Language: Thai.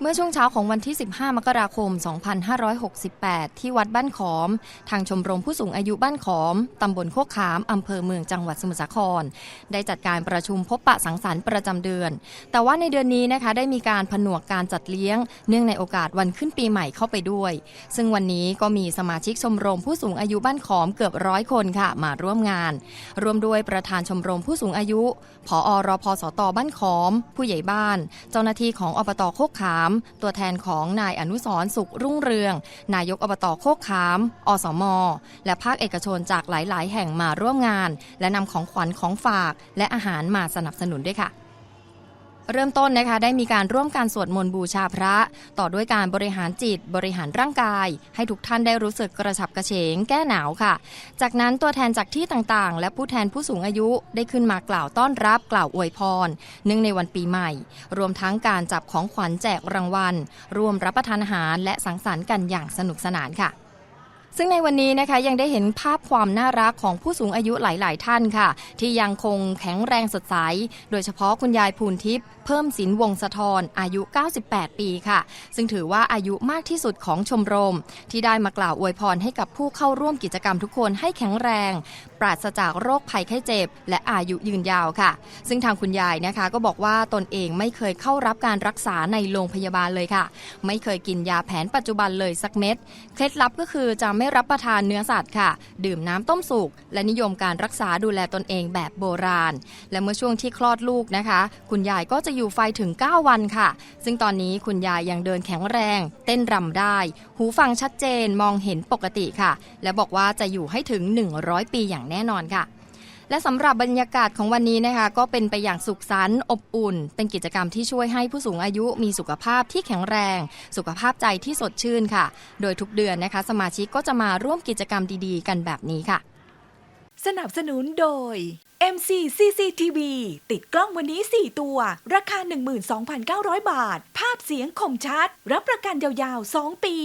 เมื่อช่วงเช้าของวันที่ 15 มกราคม 2568 ที่วัดบ้านขอม ทางชมรมผู้สูงอายุบ้านขอม ตำบลโคกขาม อำเภอเมืองจังหวัดสมุทรสาคร ได้จัดการประชุมพบปะสังสรรค์ประจำเดือน แต่ว่าในเดือนนี้นะคะได้มีการผนวกการจัดเลี้ยง เนื่องในโอกาสวันขึ้นปีใหม่เข้าไปด้วย ซึ่งวันนี้ก็มีสมาชิกชมรมผู้สูงอายุบ้านขอมเกือบร้อยคนค่ะมาร่วมงาน รวมด้วยประธานชมรมผู้สูงอายุ ผอรพสตบ้านขอม ผู้ใหญ่บ้าน เจ้าหน้าที่ของอบตโคกขามตัวแทนของนายอนุสรสุขรุ่งเรือง นายกอบตโคกขาม อสม และภาคเอกชนจากหลาย ๆ แห่งมาร่วมงาน และนำของขวัญของฝาก และอาหารมาสนับสนุนด้วยค่ะ เริ่มต้นนะคะได้มีการร่วมการสวดมนต์บูชาพระ ต่อด้วยการบริหารจิตบริหารร่างกาย ให้ทุกท่านได้รู้สึกกระฉับกระเฉงแก้หนาวค่ะ จากนั้นตัวแทนจากที่ต่างๆ และผู้แทนผู้สูงอายุได้ขึ้นมากล่าวต้อนรับกล่าวอวยพรเนื่องในวันปีใหม่ รวมทั้งการจับของขวัญแจกรางวัลร่วมรับประทานอาหารและสังสรรค์กันอย่างสนุกสนานค่ะซึ่งในวันนี้นะคะยังได้เห็นภาพความน่ารักของผู้สูงอายุหลาย ๆ ท่านค่ะ ที่ยังคงแข็งแรงสดใส โดยเฉพาะคุณยายภูนทิพย์ เพิ่มสินวงศธรอายุ 98 ปีค่ะ ซึ่งถือว่าอายุมากที่สุดของชมรม ที่ได้มากล่าวอวยพรให้กับผู้เข้าร่วมกิจกรรมทุกคนให้แข็งแรง ปราศจากโรคภัยไข้เจ็บ และอายุยืนยาวค่ะ ซึ่งทางคุณยายนะคะ ก็บอกว่าตนเองไม่เคยเข้ารับการรักษาในโรงพยาบาลเลยค่ะ ไม่เคยกินยาแผนปัจจุบันเลยสักเม็ดเคล็ดลับก็คือจะไม่รับประทานเนื้อสัตว์ค่ะ ดื่มน้ำต้มสุกและนิยมการรักษาดูแลตนเองแบบโบราณ และเมื่อช่วงที่คลอดลูกนะคะ คุณยายก็จะอยู่ไฟถึง 9 วันค่ะ ซึ่งตอนนี้คุณยายยังเดินแข็งแรง เต้นรำได้ หูฟังชัดเจนมองเห็นปกติค่ะ และบอกว่าจะอยู่ให้ถึง 100 ปีอย่างแน่นอนค่ะและสำหรับบรรยากาศของวันนี้นะคะ ก็เป็นไปอย่างสุขสันต์อบอุ่น เป็นกิจกรรมที่ช่วยให้ผู้สูงอายุมีสุขภาพที่แข็งแรง สุขภาพใจที่สดชื่นค่ะ โดยทุกเดือนนะคะ สมาชิกก็จะมาร่วมกิจกรรมดีๆ กันแบบนี้ค่ะ สนับสนุนโดย MC CCTV ติดกล้องวันนี้ 4 ตัว ราคา 12,900 บาท ภาพเสียงคมชัด รับประกันยาวๆ 2 ปี